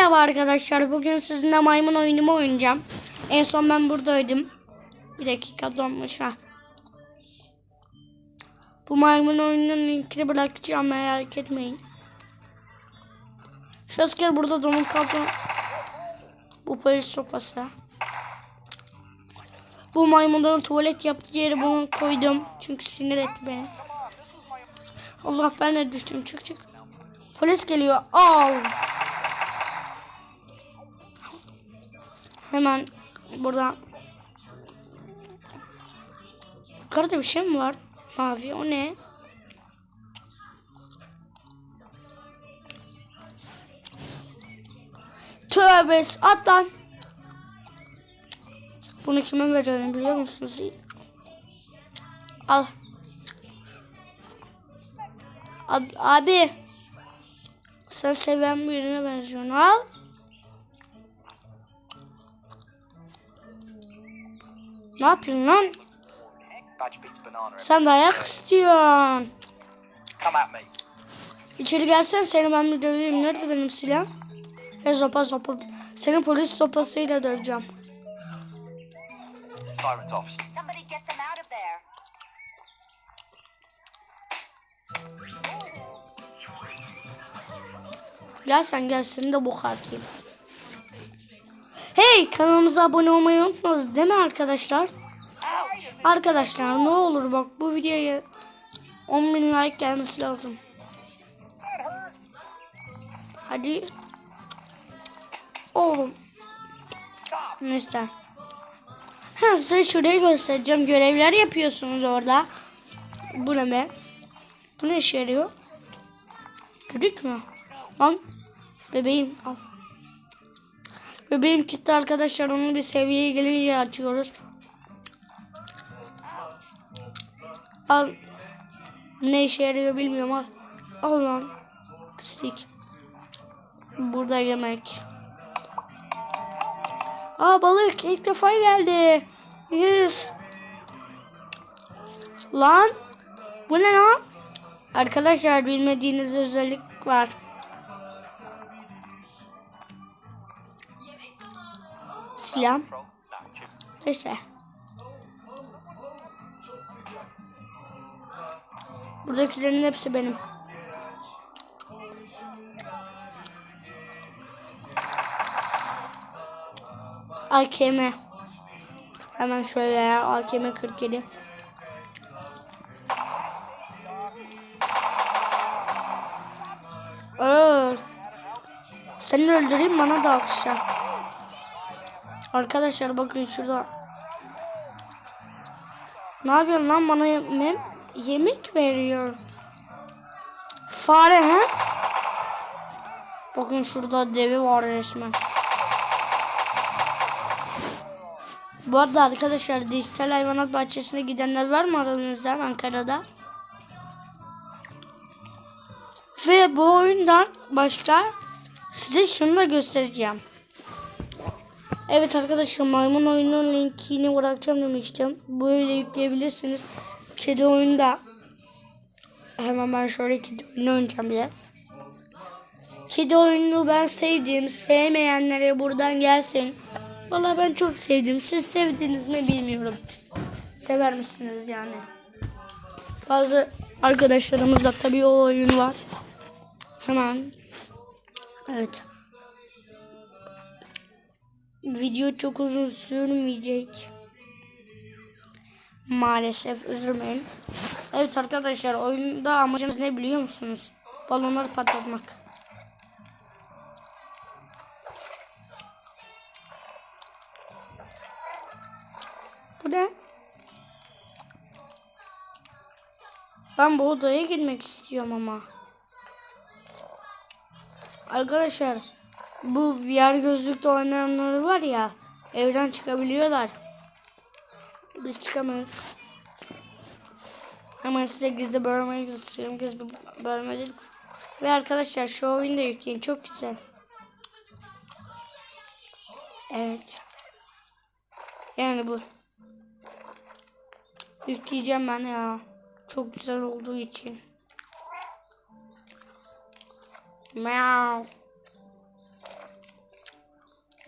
Merhaba arkadaşlar. Bugün sizinle maymun oyunumu oynayacağım. En son ben buradaydım. Bir dakika donmuş ha. Bu maymun oyununun linkini bırakacağım merak etmeyin. Şu burada donuk kaldı. Bu polis sopası. Bu maymunların tuvalet yaptığı yere bunu koydum. Çünkü sinir etti beni. Allah ben de düştüm. Çık çık. Polis geliyor. Al. Hemen buradan. Yukarıda bir şey mi var? Mavi o ne? Tövbe at. Bunu kime verelim biliyor musunuz? Al. Ab- abi. Sen seven birine benziyorsun. Al. Ne yapıyorsun lan? Sen dayak istiyorsun. İçeri gelsen seni ben bir döveyim. Nerede benim silahım? He sopa sopa. Seni polis sopasıyla döveceğim. Sirens off. Somebody get them out of there. Gel sen gel seni de bok atayım. Hey kanalımıza abone olmayı unutmayınız değil mi arkadaşlar? Arkadaşlar ne olur bak bu videoya 10 bin like gelmesi lazım. Hadi. Oğlum. Neyse. Ha, size şurayı göstereceğim. Görevler yapıyorsunuz orada. Bu ne be? Bu ne işe yarıyor? Düdük mü? Lan. Bebeğim al. Bebeğim gitti arkadaşlar. Onu bir seviyeye gelince açıyoruz. Al. Ne işe yarıyor bilmiyorum al. Al lan. Pislik. Burada yemek. Aa balık ilk defa geldi. Yes. Lan. Bu ne lan? Arkadaşlar bilmediğiniz özellik var. Silah. Control. No, chip. Neyse. Buradakilerin hepsi benim. AKM. Hemen şöyle AKM 47. Öl. Seni öldüreyim bana da alkışlar. Arkadaşlar bakın şurada. Ne yapıyorsun lan bana yem yemek veriyor. Fare he? Bakın şurada devi var resmen. Bu arada arkadaşlar dijital hayvanat bahçesine gidenler var mı aranızda Ankara'da? Ve bu oyundan başka size şunu da göstereceğim. Evet arkadaşlar maymun oyunun linkini bırakacağım demiştim. Böyle yükleyebilirsiniz. Kedi oyunda. Hemen ben şöyle kedi oyunu oynayacağım bir de. Kedi oyununu ben sevdim. Sevmeyenlere buradan gelsin. Valla ben çok sevdim. Siz sevdiniz mi bilmiyorum. Sever misiniz yani? Bazı arkadaşlarımızda tabii o oyun var. Hemen. Evet. Video çok uzun sürmeyecek. Maalesef üzülmeyin. Evet arkadaşlar oyunda amacımız ne biliyor musunuz? Balonları patlatmak. Bu ne? Ben bu odaya girmek istiyorum ama. Arkadaşlar bu VR gözlükte oynayanları var ya evden çıkabiliyorlar. Biz çıkamıyoruz. Hemen size gizli bölmeyi göstereyim. Gizli bölme değil. Ve arkadaşlar şu oyunu da yükleyin. Çok güzel. Evet. Yani bu. Yükleyeceğim ben ya. Çok güzel olduğu için. Meow.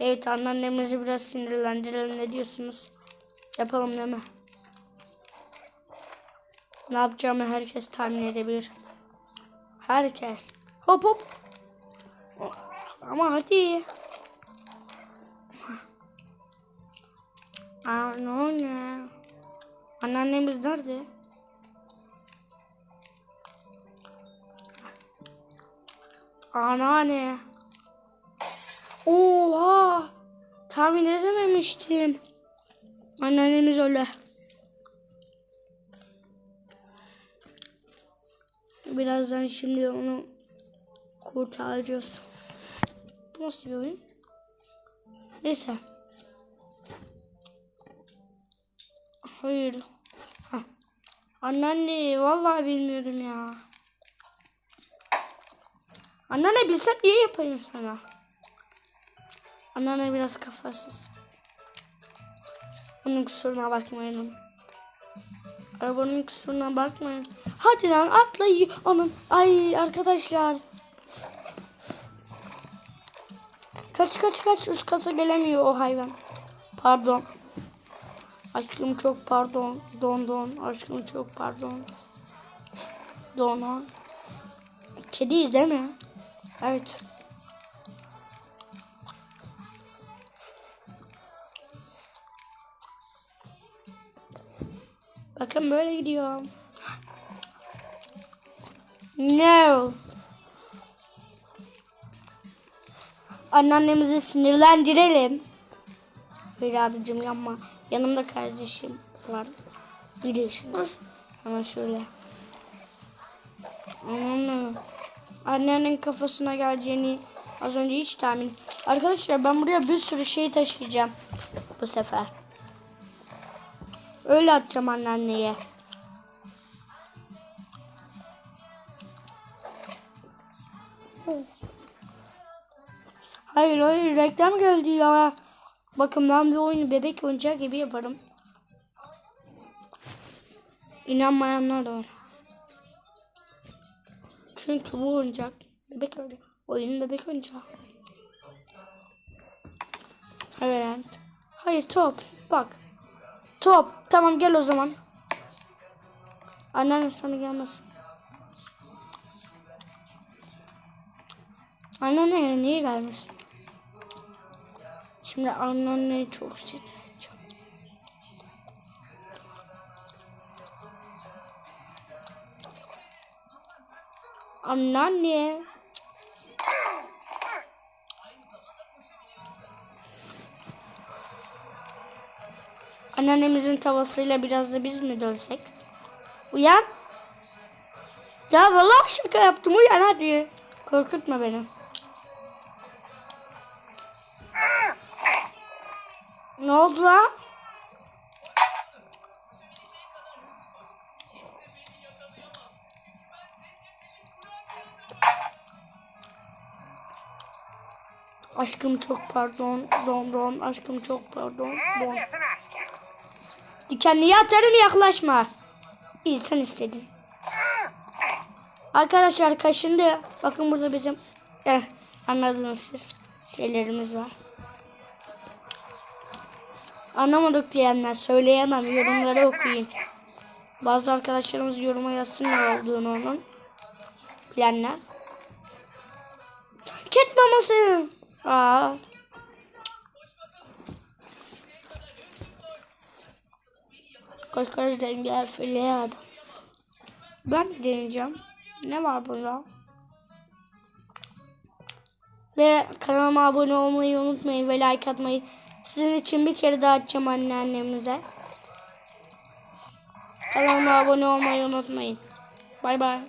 Evet anneannemizi biraz sinirlendirelim ne diyorsunuz? Yapalım değil mi? Ne yapacağımı herkes tahmin edebilir. Herkes. Hop hop. Ama hadi. Anneanne. Anneannemiz nerede? Anneanne. Oha. Tahmin edememiştim. Anneannemiz öyle. Birazdan şimdi onu kurtaracağız. Nasıl bir oyun? Neyse. Hayır. Hah. Anneanne vallahi bilmiyorum ya. Anneanne bilsem niye yapayım sana? Anneanne biraz kafasız. Onun kusuruna bakmayın. Arabanın kusuruna bakmayın. Hadi lan atla onun. Ay arkadaşlar. Kaç kaç kaç üst kata gelemiyor o hayvan. Pardon. Aşkım çok pardon. Don don. Aşkım çok pardon. Don don. Kediyiz değil mi? Evet. Bakın böyle gidiyor. No. Anneannemizi sinirlendirelim. Hayır abicim yapma. Yanımda kardeşim var. Gidiyor şimdi. Hemen şöyle. Anneanne. Anneannenin kafasına geleceğini az önce hiç tahmin. Arkadaşlar ben buraya bir sürü şey taşıyacağım. Bu sefer. Öyle atacağım anneanneye. Hayır hayır reklam geldi ya. Bakın ben bir oyunu bebek oyuncağı gibi yaparım. İnanmayanlar da var. Çünkü bu oyuncak bebek oyuncağı. Oyunun bebek oyuncağı. Evet. Hayır top. Bak. Top. Tamam gel o zaman. Anneanne sana gelmesin. Anneanne niye gelmesin? Şimdi anneanneyi çok sinirleneceğim. Anneanne. Anneannemizin tavasıyla biraz da biz mi dönsek? Uyan. Ya vallahi şaka yaptım. Uyan hadi. Korkutma beni. Ne oldu lan? Aşkım çok pardon. Don don. Aşkım çok pardon. Don. Dikenliye atarım yaklaşma. İyi sen istedin. Arkadaşlar kaşındı. Bakın burada bizim eh, anladınız siz. Şeylerimiz var. Anlamadık diyenler söyleyemem. Yorumları okuyun. Bazı arkadaşlarımız yoruma yazsın ne olduğunu onun. Bilenler. Ket maması. Aa. Koş gel fırlaya adam. Ben de deneyeceğim. Ne var bunda? Ve kanalıma abone olmayı unutmayın ve like atmayı. Sizin için bir kere daha açacağım anneannemize. Kanalıma abone olmayı unutmayın. Bay bay.